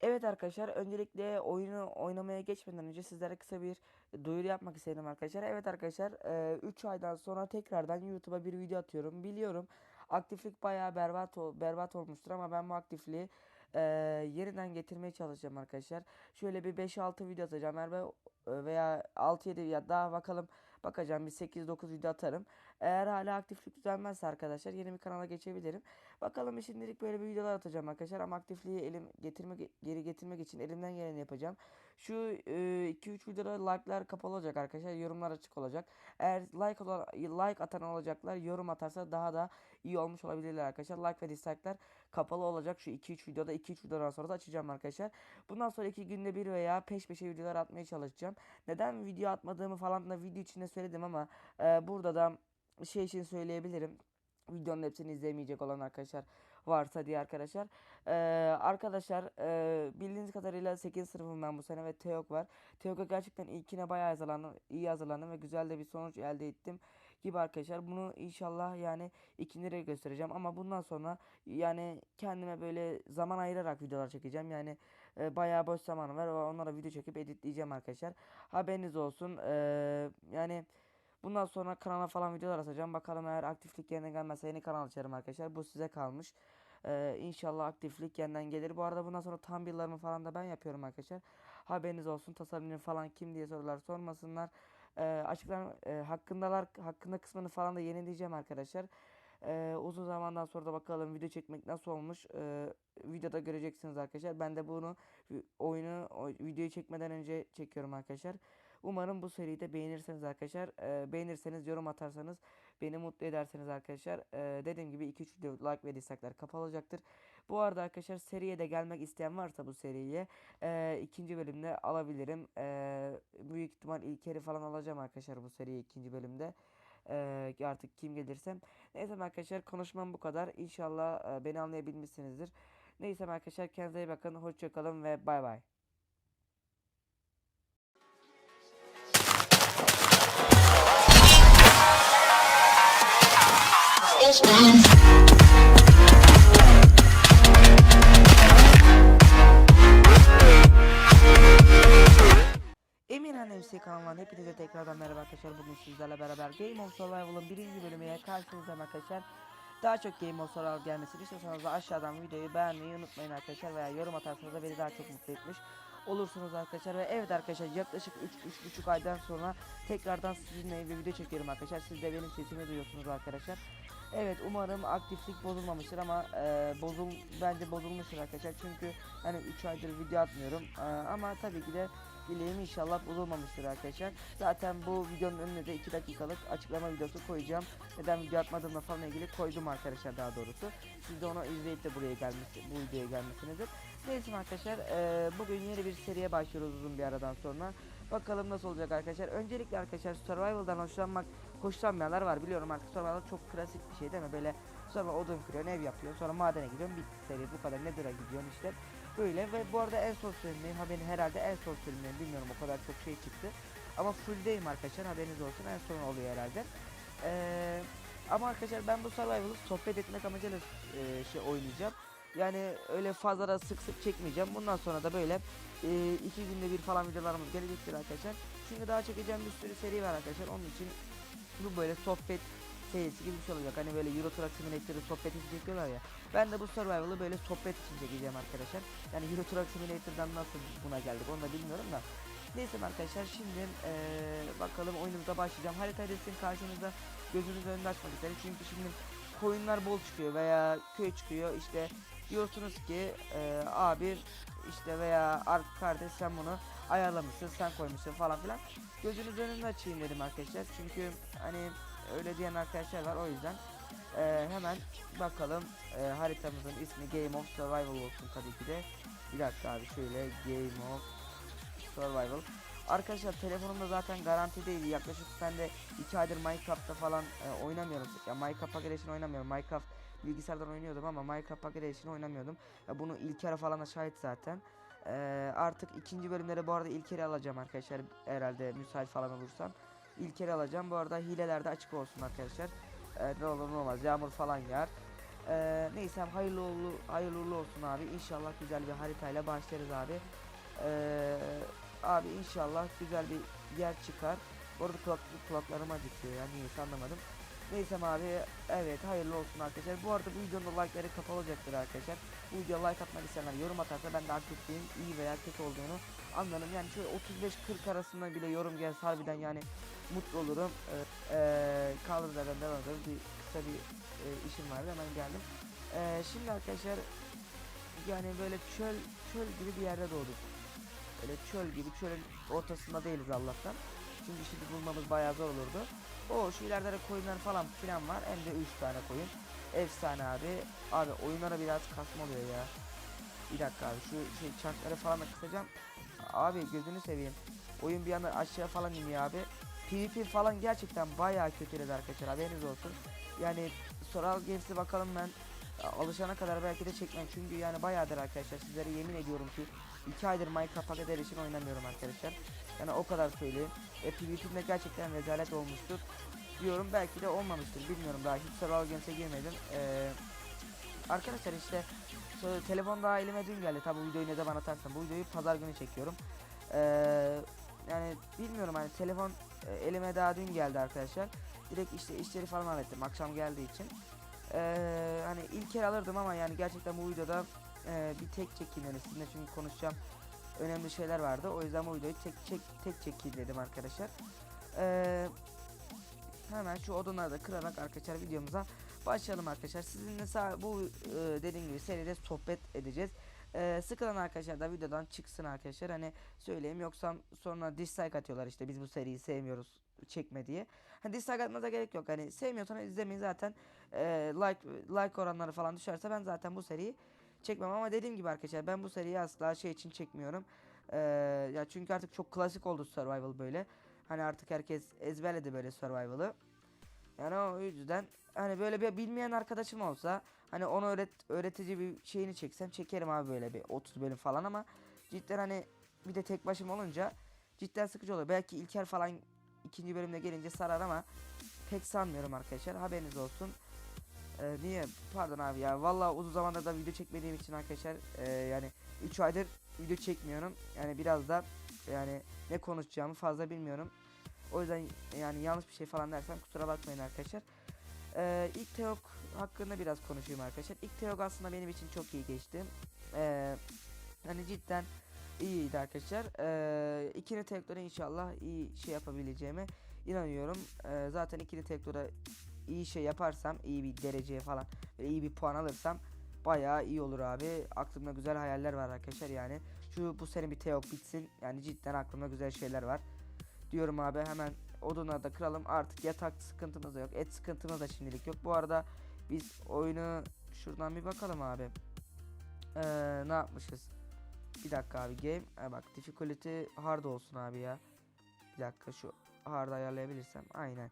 Evet arkadaşlar öncelikle oyunu oynamaya geçmeden önce sizlere kısa bir duyuru yapmak istedim arkadaşlar. Evet arkadaşlar 3 aydan sonra tekrardan YouTube'a bir video atıyorum. Biliyorum aktiflik bayağı berbat, berbat olmuştur ama ben bu aktifliği yeniden getirmeye çalışacağım arkadaşlar. Şöyle bir 5-6 video atacağım eğer ve veya 6-7 ya daha bakalım bakacağım bir 8-9 video atarım. Eğer hala aktiflik düzelmezse arkadaşlar yeni bir kanala geçebilirim. Bakalım şimdilik böyle bir videolar atacağım arkadaşlar ama aktifliği elim getirmek geri getirmek için elimden geleni yapacağım. Şu 2-3 videoda like'lar kapalı olacak arkadaşlar. Yorumlar açık olacak. Eğer like olan, like atan olacaklar, yorum atarsa daha da iyi olmuş olabilirler arkadaşlar. Like ve dislike'lar kapalı olacak. Şu 2-3 videoda 2-3 videodan sonra da açacağım arkadaşlar. Bundan sonra 2 günde bir veya peş peşe videolar atmaya çalışacağım. Neden video atmadığımı falan da video içinde söyledim ama e, burada da şey için söyleyebilirim. Videonun hepsini izlemeyecek olan arkadaşlar varsa diye arkadaşlar. Ee, arkadaşlar e, bildiğiniz kadarıyla 8. sınıfım ben bu sene ve TEOK var. TEOK'a gerçekten ilkine bayağı hazırlandım, iyi hazırlandım ve güzel de bir sonuç elde ettim gibi arkadaşlar. Bunu inşallah yani ikincilere göstereceğim ama bundan sonra yani kendime böyle zaman ayırarak videolar çekeceğim. Yani e, bayağı boş zamanım var. Onlara video çekip editleyeceğim arkadaşlar. Haberiniz olsun. Ee, yani Bundan sonra kanala falan videolar atacağım. Bakalım eğer aktiflik yerine gelmezse yeni kanal açarım arkadaşlar. Bu size kalmış. Ee, inşallah aktiflik yeniden gelir. Bu arada bundan sonra thumbnail'larımı falan da ben yapıyorum arkadaşlar. Haberiniz olsun. Tasarımcı falan kim diye sorular sormasınlar. Ee, açıklan e, hakkındalar hakkında kısmını falan da yenileyeceğim arkadaşlar. Ee, uzun zamandan sonra da bakalım video çekmek nasıl olmuş. Ee, videoda göreceksiniz arkadaşlar. Ben de bunu oyunu videoyu çekmeden önce çekiyorum arkadaşlar. Umarım bu seriyi de beğenirseniz arkadaşlar. Ee, beğenirseniz yorum atarsanız beni mutlu ederseniz arkadaşlar. Ee, dediğim gibi 2-3 video like ve dislike'lar kapalı olacaktır. Bu arada arkadaşlar seriye de gelmek isteyen varsa bu seriye e, ikinci bölümde alabilirim. E, büyük ihtimal İlker'i falan alacağım arkadaşlar bu seriye ikinci bölümde. E, artık kim gelirsem. Neyse arkadaşlar konuşmam bu kadar. İnşallah e, beni anlayabilmişsinizdir. Neyse arkadaşlar kendinize iyi bakın. Hoşçakalın ve bay bay. Emirhan MC kanalından hepinize tekrardan merhaba arkadaşlar. Bugün sizlerle beraber Game of Survival'ın birinci bölümüne karşınızdayım arkadaşlar. Daha çok Game of Survival gelmesini istiyorsanız da aşağıdan videoyu beğenmeyi unutmayın arkadaşlar. Veya yorum atarsanız da beni daha çok mutlu etmiş olursunuz arkadaşlar. Ve evet arkadaşlar yaklaşık 3-3,5 aydan sonra tekrardan sizinle bir video çekiyorum arkadaşlar. Siz de benim sesimi duyuyorsunuz arkadaşlar. Evet umarım aktiflik bozulmamıştır ama e, bozul bence bozulmuştur arkadaşlar. Çünkü hani 3 aydır video atmıyorum. E, ama tabii ki de dileğim inşallah bozulmamıştır arkadaşlar. Zaten bu videonun önüne de 2 dakikalık açıklama videosu koyacağım. Neden video atmadığımla falan ilgili koydum arkadaşlar daha doğrusu. Siz de onu izleyip de buraya gelmiş, bu videoya gelmişsinizdir. Neyse arkadaşlar e, bugün yeni bir seriye başlıyoruz uzun bir aradan sonra. Bakalım nasıl olacak arkadaşlar. Öncelikle arkadaşlar Survival'dan hoşlanmak hoşlanmayanlar var biliyorum artık Survival çok klasik bir şey değil mi? Böyle sonra odun kırıyorsun ev yapıyorsun sonra madene gidiyorsun bitti seri bu kadar Nether'a gidiyorsun işte. Böyle ve bu arada en son sürümdeyim haberin herhalde en son sürümdeyim bilmiyorum o kadar çok şey çıktı. Ama fulldeyim arkadaşlar haberiniz olsun en son oluyor herhalde. Ee, ama arkadaşlar ben bu Survival'ı sohbet etmek amacıyla e, şey oynayacağım. Yani öyle fazla da sık sık çekmeyeceğim. Bundan sonra da böyle e, iki günde bir falan videolarımız gelecektir arkadaşlar. Çünkü daha çekeceğim bir sürü seri var arkadaşlar. Onun için bu böyle sohbet serisi gibi bir şey olacak. Hani böyle Euro Truck Simulator'ı sohbet çekiyorlar ya. Ben de bu Survival'ı böyle sohbet için çekeceğim arkadaşlar. Yani Euro Truck Simulator'dan nasıl buna geldik onu da bilmiyorum da. Neyse arkadaşlar şimdi eee, bakalım oyunumuza başlayacağım. Harita sizin karşınızda gözünüzün önünde açmak isterim. Çünkü şimdi koyunlar bol çıkıyor veya köy çıkıyor. İşte diyorsunuz ki eee, abi işte veya ar- kardeş sen bunu ayarlamışsın sen koymuşsun falan filan. Gözünüz önünde açayım dedim arkadaşlar. Çünkü hani öyle diyen arkadaşlar var o yüzden. Eee, hemen bakalım eee, haritamızın ismi Game of Survival olsun tabii ki de. Bir dakika abi şöyle Game of Survival. Arkadaşlar telefonumda zaten garanti değil. Yaklaşık ben de 2 aydır Minecraft'ta falan e, oynamıyorum. Ya Minecraft Pocket Edition oynamıyorum. Minecraft bilgisayardan oynuyordum ama Minecraft Pocket Edition oynamıyordum. Ya bunu İlker'e falan da şahit zaten. E, artık ikinci bölümlere bu arada İlker'i alacağım arkadaşlar. Herhalde müsait falan olursam. İlker'i alacağım. Bu arada hileler de açık olsun arkadaşlar. E, ne olur ne olmaz. Yağmur falan yağar. Ee, neyse hayırlı uğurlu, hayırlı uğurlu olsun abi. İnşallah güzel bir haritayla başlarız abi. Ee, abi inşallah güzel bir yer çıkar. Bu arada kulak, kulaklarım acıtıyor ya niyeyse anlamadım. Neyse abi evet hayırlı olsun arkadaşlar. Bu arada bu videonun like'ları kapalı olacaktır arkadaşlar. Bu videoya like atmak isteyenler yorum atarsa ben de aktifliğin iyi veya kötü olduğunu anlarım. Yani şöyle 35-40 arasında bile yorum gelse harbiden yani mutlu olurum. Ee, kaldığımız yerden devam edelim. Bir kısa bir e, işim vardı hemen geldim. Ee, şimdi arkadaşlar yani böyle çöl çöl gibi bir yerde doğduk. Böyle çöl gibi çölün ortasında değiliz Allah'tan. Çünkü şimdi bulmamız bayağı zor olurdu. O şu ileride de koyunlar falan filan var. Hem de 3 tane koyun. Efsane abi. Abi oyunlara biraz kasma oluyor ya. Bir dakika abi şu şey çarkları falan da kısacağım. Abi gözünü seveyim. Oyun bir anda aşağı falan iniyor abi. PvP falan gerçekten bayağı kötüledi arkadaşlar haberiniz olsun. Yani Soral Games'e bakalım ben alışana kadar belki de çekmem çünkü yani bayağıdır arkadaşlar sizlere yemin ediyorum ki 2 aydır Minecraft Paket Edition oynamıyorum arkadaşlar. Yani o kadar söyleyeyim. E, PvP'de gerçekten rezalet olmuştur. Diyorum belki de olmamıştır bilmiyorum daha hiç Survival Games'e girmedim. Ee, arkadaşlar işte so- telefon daha elime dün geldi. Tabi videoyu ne zaman atarsam bu videoyu pazar günü çekiyorum. Ee, yani bilmiyorum hani telefon e, elime daha dün geldi arkadaşlar. Direkt işte işleri falan hallettim akşam geldiği için. Ee, hani ilk el alırdım ama yani gerçekten bu videoda e, bir tek çekeyim yani sizinle çünkü konuşacağım önemli şeyler vardı. O yüzden bu videoyu tek çek tek çekeyim dedim arkadaşlar. Ee, hemen şu odunları da kırarak arkadaşlar videomuza başlayalım arkadaşlar. Sizinle bu e, dediğim gibi seride sohbet edeceğiz. Ee, sıkılan arkadaşlar da videodan çıksın arkadaşlar. Hani söyleyeyim yoksa sonra dislike atıyorlar işte biz bu seriyi sevmiyoruz çekme diye. Hani dislike atmanıza gerek yok. Hani sevmiyorsanız izlemeyin zaten. Ee, like like oranları falan düşerse ben zaten bu seriyi çekmem ama dediğim gibi arkadaşlar ben bu seriyi asla şey için çekmiyorum. Ee, ya çünkü artık çok klasik oldu survival böyle. Hani artık herkes ezberledi böyle survival'ı. Yani o yüzden hani böyle bir bilmeyen arkadaşım olsa hani onu öğret öğretici bir şeyini çeksem çekerim abi böyle bir 30 bölüm falan ama cidden hani bir de tek başım olunca cidden sıkıcı oluyor. Belki İlker falan ikinci bölümde gelince sarar ama pek sanmıyorum arkadaşlar. Haberiniz olsun. Ee, niye? Pardon abi ya. Vallahi uzun zamandır da video çekmediğim için arkadaşlar e, yani 3 aydır video çekmiyorum. Yani biraz da yani ne konuşacağımı fazla bilmiyorum. O yüzden yani yanlış bir şey falan dersem kusura bakmayın arkadaşlar. Ee, ilk Teok hakkında biraz konuşayım arkadaşlar. İlk Teok aslında benim için çok iyi geçti. Ee, hani cidden iyiydi arkadaşlar. Ee, ikili Teok'lara inşallah iyi şey yapabileceğime inanıyorum. Ee, zaten ikili Teok'lara iyi şey yaparsam, iyi bir dereceye falan, böyle iyi bir puan alırsam bayağı iyi olur abi. Aklımda güzel hayaller var arkadaşlar yani. Şu bu sene bir Teok bitsin. Yani cidden aklımda güzel şeyler var. Diyorum abi hemen odunları da kıralım. Artık yatak sıkıntımız da yok. Et sıkıntımız da şimdilik yok. Bu arada biz oyunu şuradan bir bakalım abi. Ee, ne yapmışız? Bir dakika abi game. Ha bak difficulty hard olsun abi ya. Bir dakika şu hard ayarlayabilirsem. Aynen.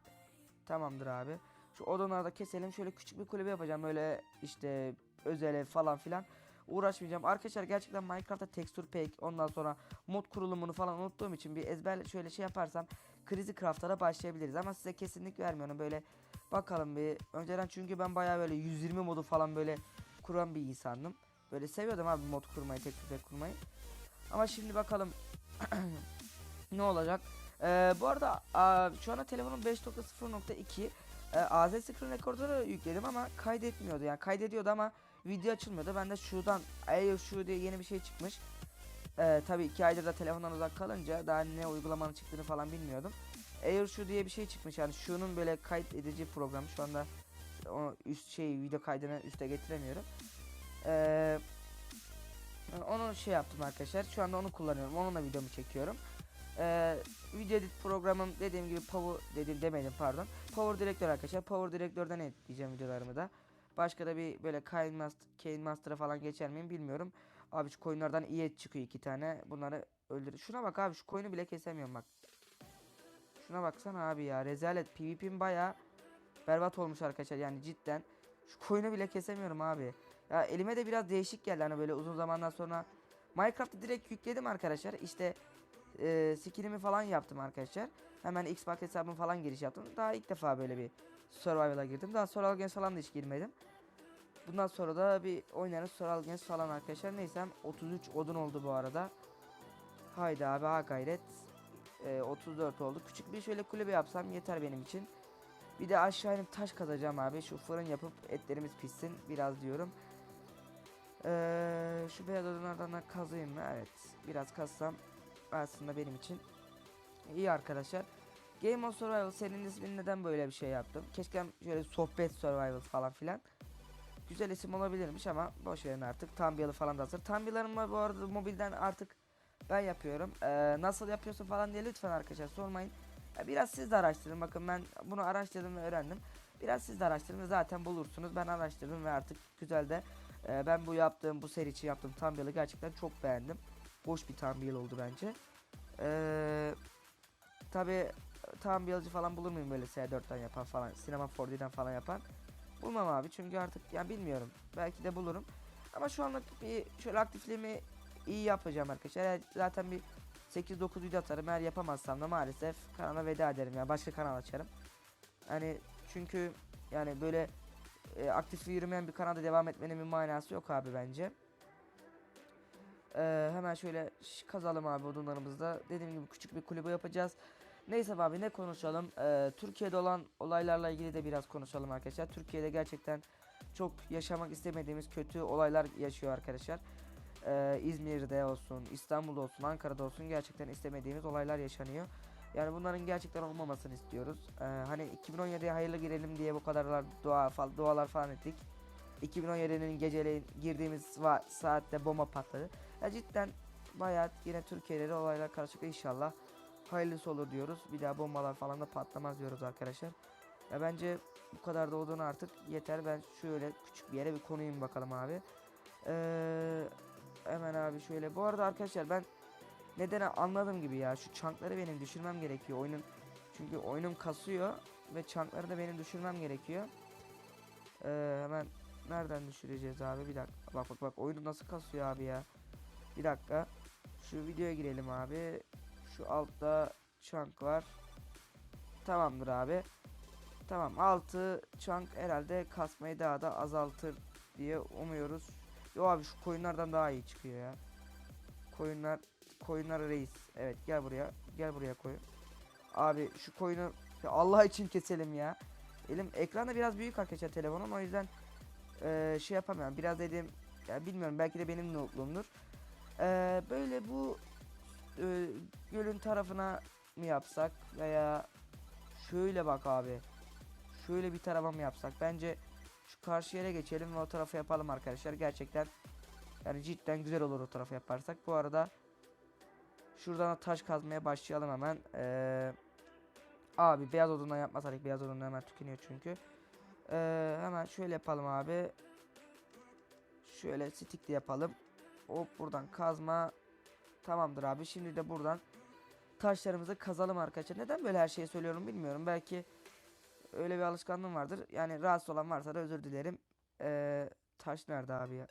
Tamamdır abi. Şu odunları da keselim. Şöyle küçük bir kulübe yapacağım. Böyle işte özel falan filan. Uğraşmayacağım. Arkadaşlar gerçekten Minecraft'ta texture pack ondan sonra mod kurulumunu falan unuttuğum için bir ezber şöyle şey yaparsam krizi craftlara başlayabiliriz. Ama size kesinlik vermiyorum. Böyle bakalım bir. Önceden çünkü ben bayağı böyle 120 modu falan böyle kuran bir insandım. Böyle seviyordum abi mod kurmayı, texture pack kurmayı. Ama şimdi bakalım ne olacak. Ee, bu arada aa, şu anda telefonum 5.0.2 e, AZ Screen Recorder'ı yükledim ama kaydetmiyordu. Yani kaydediyordu ama video açılmıyordu. Ben de şuradan Air şu diye yeni bir şey çıkmış. Ee, tabii iki aydır da telefondan uzak kalınca daha ne uygulamanın çıktığını falan bilmiyordum. Air şu diye bir şey çıkmış yani şunun böyle kayıt edici programı şu anda o üst şey video kaydını üste getiremiyorum. Ee, onu şey yaptım arkadaşlar. Şu anda onu kullanıyorum. Onunla videomu çekiyorum. Ee, video edit programım dediğim gibi Power dedim demedim pardon. Power Director arkadaşlar. Power Director'dan editleyeceğim videolarımı da. Başka da bir böyle Kane Master, Kane Master'a falan geçer miyim bilmiyorum. Abi şu koyunlardan iyi et çıkıyor iki tane. Bunları öldür. Şuna bak abi şu koyunu bile kesemiyorum bak. Şuna baksana abi ya rezalet. PvP'm baya berbat olmuş arkadaşlar yani cidden. Şu koyunu bile kesemiyorum abi. Ya elime de biraz değişik geldi hani böyle uzun zamandan sonra. Minecraft'ı direkt yükledim arkadaşlar. İşte e, skinimi falan yaptım arkadaşlar. Hemen Xbox hesabım falan giriş yaptım. Daha ilk defa böyle bir survival'a girdim. Daha survival games falan da hiç girmedim. Bundan sonra da bir oynarız Soral Gens falan arkadaşlar. Neyse 33 odun oldu bu arada. Haydi abi ha gayret. Ee, 34 oldu. Küçük bir şöyle kulübe yapsam yeter benim için. Bir de aşağı inip taş kazacağım abi. Şu fırın yapıp etlerimiz pişsin biraz diyorum. Ee, şu beyaz odunlardan da kazayım mı? Evet. Biraz kazsam aslında benim için iyi arkadaşlar. Game of Survival serinin ismini neden böyle bir şey yaptım? Keşke şöyle sohbet survival falan filan. Güzel isim olabilirmiş ama boş verin artık. Tambiyalı falan da hazır. Tambiyalarımı bu arada mobilden artık ben yapıyorum. Ee, nasıl yapıyorsun falan diye lütfen arkadaşlar sormayın. Biraz siz de araştırın. Bakın ben bunu araştırdım ve öğrendim. Biraz siz de araştırın zaten bulursunuz. Ben araştırdım ve artık güzel de e, ben bu yaptığım bu seri için yaptığım Tambiyalı gerçekten çok beğendim. Hoş bir Tambiyalı oldu bence. Eee Tabi tam bir falan bulur muyum böyle S4'ten yapan falan sinema 4D'den falan yapan? Bulmam abi çünkü artık yani bilmiyorum. Belki de bulurum. Ama şu anlık bir şöyle aktifliğimi iyi yapacağım arkadaşlar. Zaten bir 8-9 video atarım. Eğer yapamazsam da maalesef kanala veda ederim ya. Başka kanal açarım. Hani çünkü yani böyle e, aktif yürümeyen bir kanalda devam etmenin bir manası yok abi bence ee, hemen şöyle kazalım abi odunlarımızda. Dediğim gibi küçük bir kulübe yapacağız. Neyse abi ne konuşalım? Ee, Türkiye'de olan olaylarla ilgili de biraz konuşalım arkadaşlar. Türkiye'de gerçekten çok yaşamak istemediğimiz kötü olaylar yaşıyor arkadaşlar. Ee, İzmir'de olsun, İstanbul'da olsun, Ankara'da olsun gerçekten istemediğimiz olaylar yaşanıyor. Yani bunların gerçekten olmamasını istiyoruz. Ee, hani 2017'ye hayırlı girelim diye bu kadarlar dua fal dualar falan ettik. 2017'nin geceleyin girdiğimiz saatte bomba patladı. Ya cidden bayağı yine Türkiye'de de olaylar karışık inşallah hayırlısı olur diyoruz. Bir daha bombalar falan da patlamaz diyoruz arkadaşlar. Ya bence bu kadar da olduğunu artık yeter. Ben şöyle küçük bir yere bir konuyum bakalım abi. Ee, hemen abi şöyle. Bu arada arkadaşlar ben neden anladığım gibi ya şu çankları benim düşürmem gerekiyor oyunun. Çünkü oyunum kasıyor ve çankları da benim düşürmem gerekiyor. Ee, hemen nereden düşüreceğiz abi? Bir dakika. Bak bak bak oyunu nasıl kasıyor abi ya. Bir dakika. Şu videoya girelim abi. Şu altta chunk var. Tamamdır abi. Tamam 6 chunk herhalde kasmayı daha da azaltır diye umuyoruz. Yo abi şu koyunlardan daha iyi çıkıyor ya. Koyunlar koyunlar reis. Evet gel buraya. Gel buraya koyun. Abi şu koyunu Allah için keselim ya. Elim ekranda biraz büyük arkadaşlar telefonum o yüzden eee, şey yapamıyorum. Biraz dedim ya bilmiyorum belki de benim notluğumdur. Eee, böyle bu eee, gölün tarafına mı yapsak veya şöyle bak abi. Şöyle bir tarafa mı yapsak? Bence şu karşı yere geçelim ve o tarafa yapalım arkadaşlar. Gerçekten yani cidden güzel olur o tarafa yaparsak. Bu arada şuradan da taş kazmaya başlayalım hemen. Eee abi beyaz odundan yapmasak beyaz odundan hemen tükeniyor çünkü. Eee, hemen şöyle yapalım abi. Şöyle stickli yapalım. Hop buradan kazma. Tamamdır abi. Şimdi de buradan taşlarımızı kazalım arkadaşlar. Neden böyle her şeyi söylüyorum bilmiyorum. Belki öyle bir alışkanlığım vardır. Yani rahatsız olan varsa da özür dilerim. Ee, taş nerede abi ya?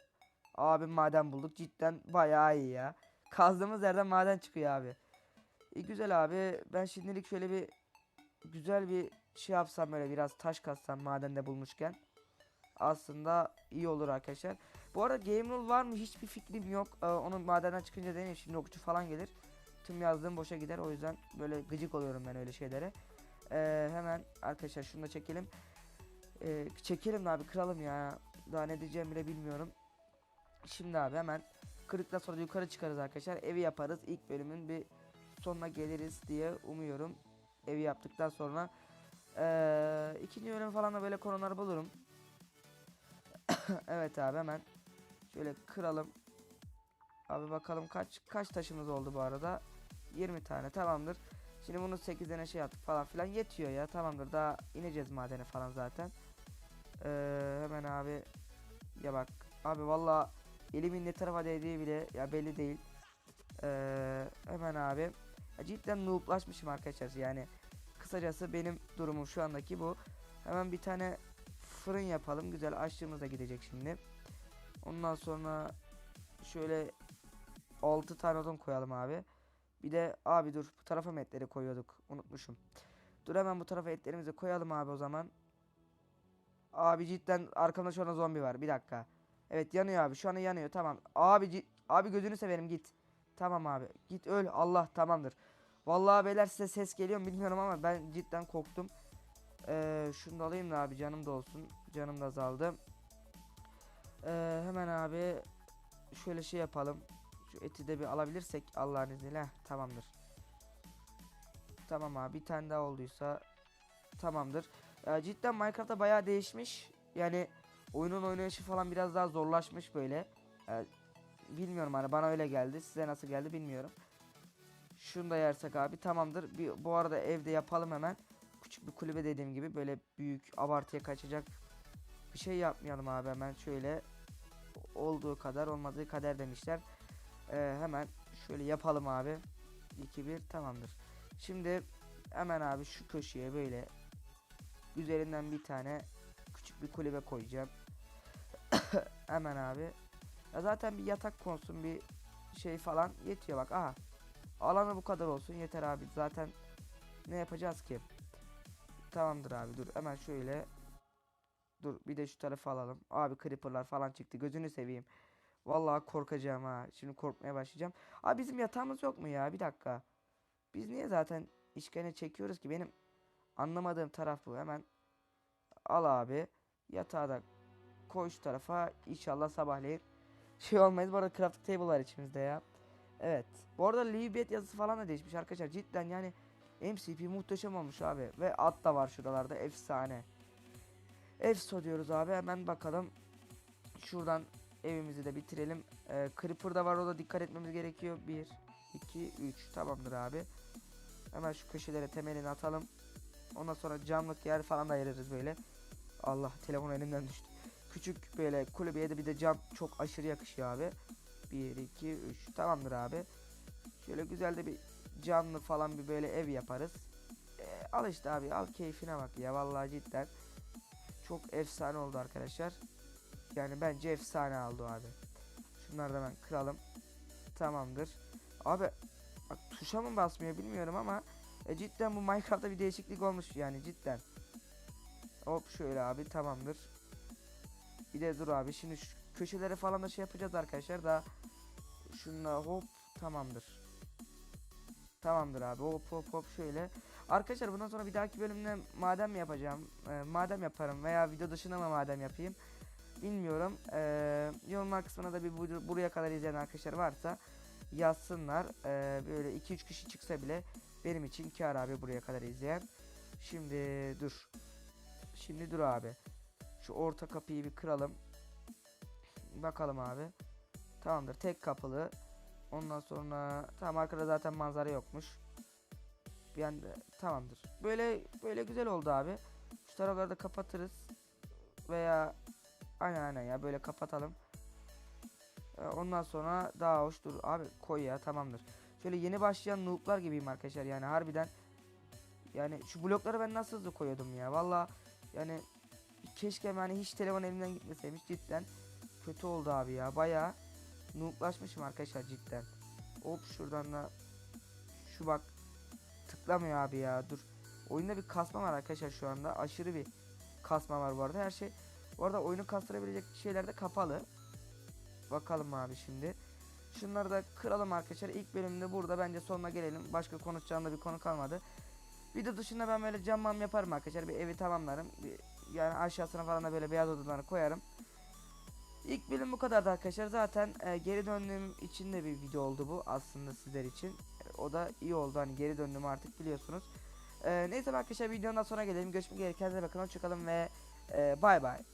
Abi maden bulduk. Cidden bayağı iyi ya. Kazdığımız yerden maden çıkıyor abi. E, güzel abi. Ben şimdilik şöyle bir güzel bir şey yapsam böyle biraz taş kazsam madende bulmuşken. Aslında iyi olur arkadaşlar. Bu arada game rule var mı hiçbir fikrim yok. Ee, onun madenden çıkınca deneyim şimdi okçu falan gelir. Tüm yazdığım boşa gider o yüzden böyle gıcık oluyorum ben öyle şeylere. Ee, hemen arkadaşlar şunu da çekelim. Ee, çekelim abi kıralım ya. Daha ne diyeceğimi bile bilmiyorum. Şimdi abi hemen kırıktan sonra yukarı çıkarız arkadaşlar. Evi yaparız. İlk bölümün bir sonuna geliriz diye umuyorum. Evi yaptıktan sonra. Ee, ikinci bölüm falan da böyle konular bulurum. evet abi hemen şöyle kıralım. Abi bakalım kaç kaç taşımız oldu bu arada? 20 tane tamamdır. Şimdi bunu 8'ine şey yaptık falan filan yetiyor ya tamamdır daha ineceğiz madene falan zaten. Ee, hemen abi ya bak abi valla elimin ne tarafa değdiği bile ya belli değil. Ee, hemen abi ya cidden nooblaşmışım arkadaşlar yani kısacası benim durumum şu andaki bu. Hemen bir tane fırın yapalım güzel açlığımız da gidecek şimdi. Ondan sonra şöyle 6 tane odun koyalım abi. Bir de abi dur bu tarafa mı etleri koyuyorduk unutmuşum. Dur hemen bu tarafa etlerimizi koyalım abi o zaman. Abi cidden arkamda şu anda zombi var. Bir dakika. Evet yanıyor abi. Şu anda yanıyor. Tamam. Abi abi gözünü severim git. Tamam abi. Git öl. Allah tamamdır. Vallahi beyler size ses geliyor mu bilmiyorum ama ben cidden korktum. Ee, şunu da alayım da abi canım da olsun. Canım da azaldı. Ee, hemen abi şöyle şey yapalım. Şu eti de bir alabilirsek Allah'ın izniyle. Tamamdır. Tamam abi bir tane daha olduysa tamamdır. Ee, cidden Minecraft'ta bayağı değişmiş. Yani oyunun oynayışı falan biraz daha zorlaşmış böyle. Ee, bilmiyorum hani bana öyle geldi. Size nasıl geldi bilmiyorum. Şunu da yersek abi tamamdır. Bir, bu arada evde yapalım hemen. Küçük bir kulübe dediğim gibi böyle büyük abartıya kaçacak bir şey yapmayalım abi hemen şöyle olduğu kadar olmadığı kader demişler. Ee, hemen şöyle yapalım abi. 2-1 tamamdır. Şimdi hemen abi şu köşeye böyle üzerinden bir tane küçük bir kulübe koyacağım. Hemen abi. Ya zaten bir yatak konsun bir şey falan yetiyor bak. Aha. Alanı bu kadar olsun yeter abi. Zaten ne yapacağız ki? Tamamdır abi dur hemen şöyle Dur bir de şu tarafa alalım. Abi creeper'lar falan çıktı. Gözünü seveyim. Vallahi korkacağım ha. Şimdi korkmaya başlayacağım. Abi bizim yatağımız yok mu ya? Bir dakika. Biz niye zaten işkene çekiyoruz ki? Benim anlamadığım taraf bu. Hemen al abi. Yatağı da koy şu tarafa. İnşallah sabahleyin şey olmayız. Bu arada crafting table var içimizde ya. Evet. Bu arada Libet yazısı falan da değişmiş arkadaşlar. Cidden yani MCP muhteşem olmuş abi. Ve at da var şuralarda. Efsane. Efso diyoruz abi. Hemen bakalım. Şuradan evimizi de bitirelim. Ee, Creeper da var o da dikkat etmemiz gerekiyor. 1, 2, 3. Tamamdır abi. Hemen şu köşelere temelini atalım. Ondan sonra camlık yer falan da ayırırız böyle. Allah telefon elimden düştü. Küçük böyle kulübeye de bir de cam çok aşırı yakışıyor abi. 1, 2, 3. Tamamdır abi. Şöyle güzel de bir camlı falan bir böyle ev yaparız. Ee, al işte abi al keyfine bak ya vallahi cidden. Çok efsane oldu arkadaşlar. Yani bence efsane oldu abi. Şunları da ben kıralım. Tamamdır. Abi bak, tuşa mı basmıyor bilmiyorum ama e, cidden bu Minecraft'ta bir değişiklik olmuş yani cidden. Hop şöyle abi tamamdır. Bir de dur abi şimdi şu köşelere falan da şey yapacağız arkadaşlar daha şunla hop tamamdır. Tamamdır abi hop hop hop şöyle. Arkadaşlar bundan sonra bir dahaki bölümde madem yapacağım? Ee, madem yaparım veya video dışında mı madem yapayım? Bilmiyorum. Ee, yorumlar kısmına da bir bu- buraya kadar izleyen arkadaşlar varsa yazsınlar. Ee, böyle 2-3 kişi çıksa bile benim için kar abi buraya kadar izleyen. Şimdi dur. Şimdi dur abi. Şu orta kapıyı bir kıralım. Bakalım abi. Tamamdır. Tek kapılı. Ondan sonra tamam arkada zaten manzara yokmuş. Bir anda tamamdır. Böyle böyle güzel oldu abi. Şu tarafları da kapatırız. Veya aynen aynen ya böyle kapatalım. Ee, Ondan sonra daha hoş dur abi koy ya tamamdır. Şöyle yeni başlayan noob'lar gibiyim arkadaşlar yani harbiden. Yani şu blokları ben nasıl hızlı koyuyordum ya valla yani keşke yani hiç telefon elimden gitmeseymiş cidden kötü oldu abi ya baya noob'laşmışım arkadaşlar cidden. Hop şuradan da şu bak tıklamıyor abi ya dur. Oyunda bir kasma var arkadaşlar şu anda. Aşırı bir kasma var bu arada. Her şey bu arada oyunu kastırabilecek şeyler de kapalı. Bakalım abi şimdi. Şunları da kıralım arkadaşlar. İlk bölümde burada bence sonuna gelelim. Başka konuşacağım da bir konu kalmadı. Video dışında ben böyle cam mam yaparım arkadaşlar. Bir evi tamamlarım. Bir, yani aşağısına falan da böyle beyaz odaları koyarım. İlk bölüm bu kadardı arkadaşlar. Zaten e, geri döndüğüm için de bir video oldu bu aslında sizler için. E, o da iyi oldu hani geri döndüm artık biliyorsunuz. E, neyse arkadaşlar videonun sonra gelelim. Görüşmek üzere kendinize bakın. Hoşçakalın ve e, bay bay.